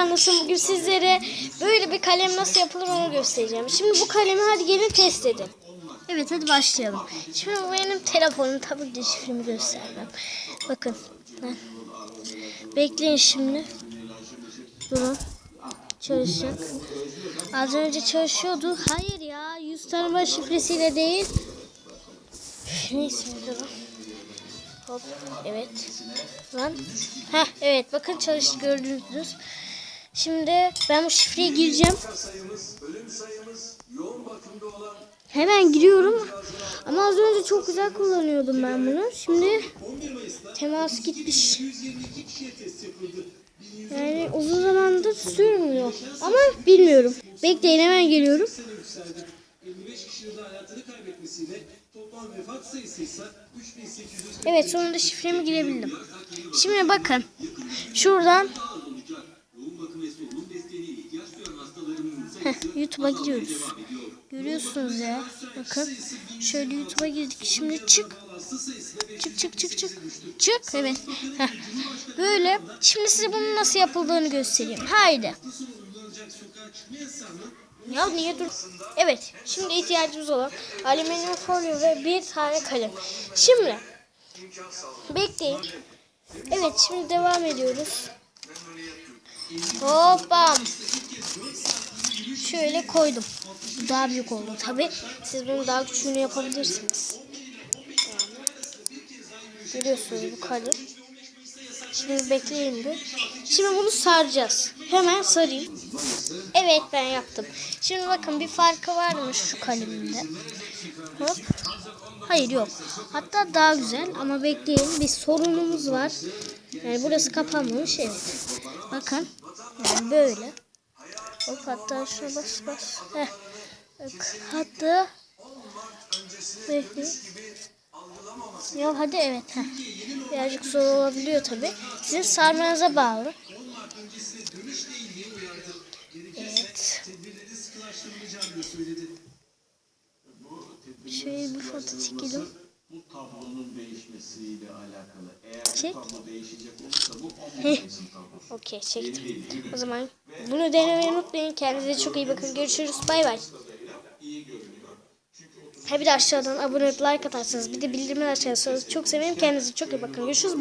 canlısın. Bugün sizlere böyle bir kalem nasıl yapılır onu göstereceğim. Şimdi bu kalemi hadi gelin test edin. Evet hadi başlayalım. Şimdi bu benim telefonum. Tabii ki şifremi göstermem. Bakın. Bekleyin şimdi. Durun. Çalışacak. Az önce çalışıyordu. Hayır ya. Yüz tanıma şifresiyle değil. Neyse durun. Hop. Evet. Lan. Heh evet bakın çalıştı gördünüz. Şimdi ben bu şifreye gireceğim. Hemen giriyorum. Ama az önce çok güzel kullanıyordum ben bunu. Şimdi temas gitmiş. Yani uzun zamandır sürmüyor. Ama bilmiyorum. Bekleyin hemen geliyorum. 55 kişinin de hayatını kaybetmesiyle toplam vefat sayısı ise 3800 Evet sonunda şifremi girebildim. Şimdi bakın. Şuradan YouTube'a gidiyoruz. Görüyorsunuz ya. Bakın. Şöyle YouTube'a girdik. Şimdi çık. Çık çık çık çık. Çık. Evet. Böyle. Şimdi size bunun nasıl yapıldığını göstereyim. Haydi. Ya niye dur? Evet. Şimdi ihtiyacımız olan alüminyum folyo ve bir tane kalem. Şimdi bekleyin. Evet şimdi devam ediyoruz. Hoppam. Şöyle koydum. Bu daha büyük oldu tabi. Siz bunu daha küçüğünü yapabilirsiniz. Görüyorsunuz bu kalem. Şimdi bekleyin bir. Şimdi bunu saracağız. Hemen sarayım. Evet ben yaptım. Şimdi bakın bir farkı varmış şu kaleminde. Hop. Hayır yok. Hatta daha güzel ama bekleyin bir sorunumuz var. Yani burası kapanmış evet. Bakın. Yani böyle. Hop hatta şuna bas bas. Heh. Hatta. Ya hadi evet. Heh. Birazcık zor olabiliyor tabi. Sizin sarmanıza bağlı. Evet. Şöyle bir foto çekelim. bu tablonun değişmesiyle alakalı. Eğer Çek. tablo değişecek olursa bu Heh. 10 tablosu. Okey çektim. O zaman bunu denemeyi unutmayın. Kendinize çok iyi bakın. Görüşürüz. Bay bay. Ha bir de aşağıdan abone olup like atarsanız bir de bildirimleri açarsanız çok sevinirim. Kendinize çok iyi bakın. Görüşürüz. Bay.